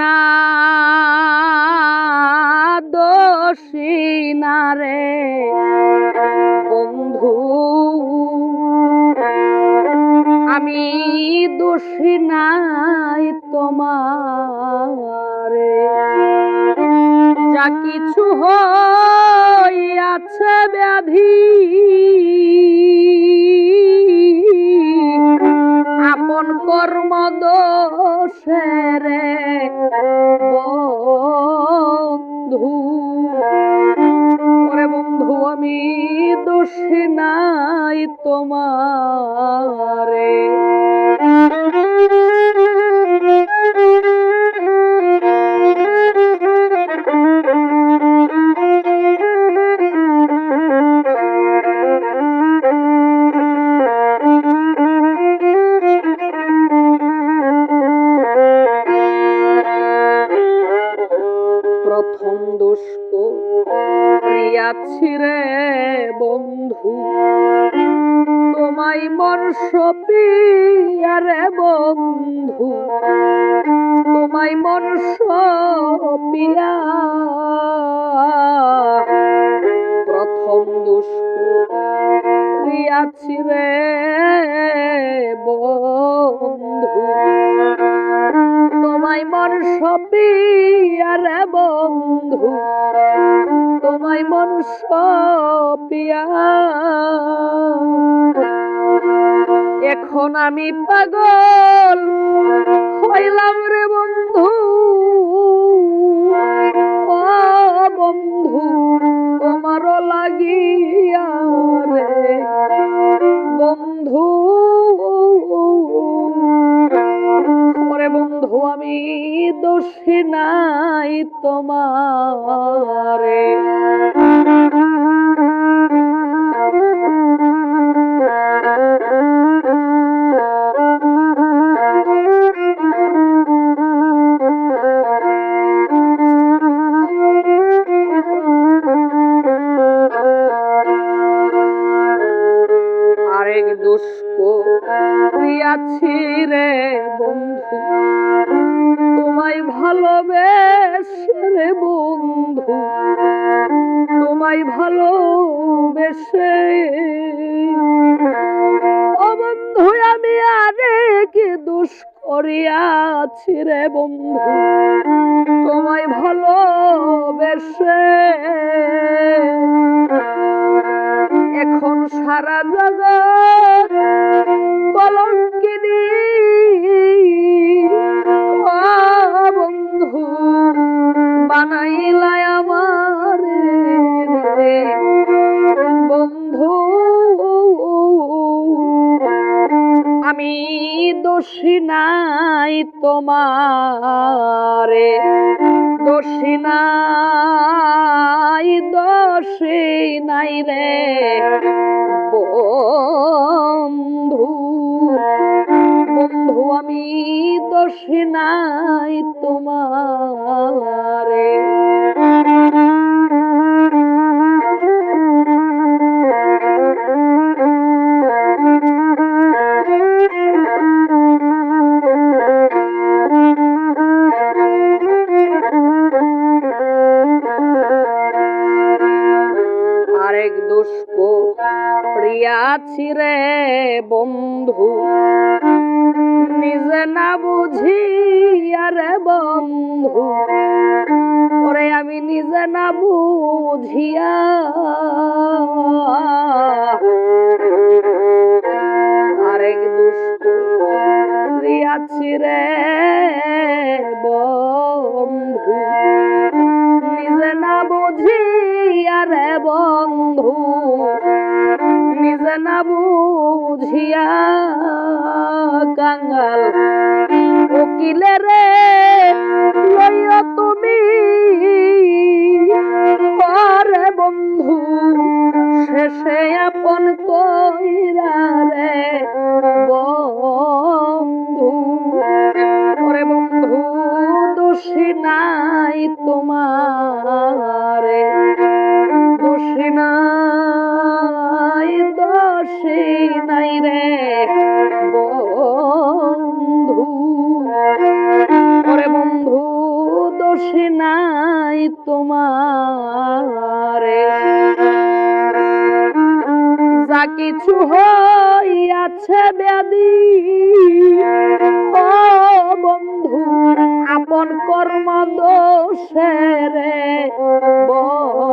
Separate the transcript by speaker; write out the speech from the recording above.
Speaker 1: না দোষী না রে। বন্ধু, আমি দোষী নাই তোমারে। যা কিছু হইয়াছে ব্যাধি, আপন কর্ম দোষেরে বন্ধু প্রথম দুষ্ক প্রিয়াছি রে বন্ধু। তোমায় মর্ষ পিয়ারে বন্ধু। তোমায় মর্ষ পিয়া প্রথম দুষ্ক প্রিয়াছি রে তোমায় মন সপিয়া। এখন আমি পাগল হইলাম রে বন্ধু। বন্ধু তোমারও লাগিয়া বন্ধু। ওরে বন্ধু, আমি দোষী নাই তোমারে। করিয়াছি রে বন্ধু। তোমায় ভালোবেসে আমি দোষী নাই তোমারে। দোষী নাই দোষী নাই রে বন্ধু। বন্ধু, আমি দোষী নাই তোমারে। বন্ধু। নিজে না বুঝি আরে বন্ধু। ওরে আমি নিজে না বুঝিয়া। আরেক দুষ্ট আছি রে। কাঙ্গাল উকিলে রে, লইয়া তুমি আরে বন্ধু, শেষে আপন কইরা রে বন্ধু। ওরে বন্ধু, দোষী নাই তোমারে। দোষী নাই দোষী নাই রে। হইয়াছে ব্যাধি। ও বন্ধু আপন কর্ম দোষে রে বন্ধু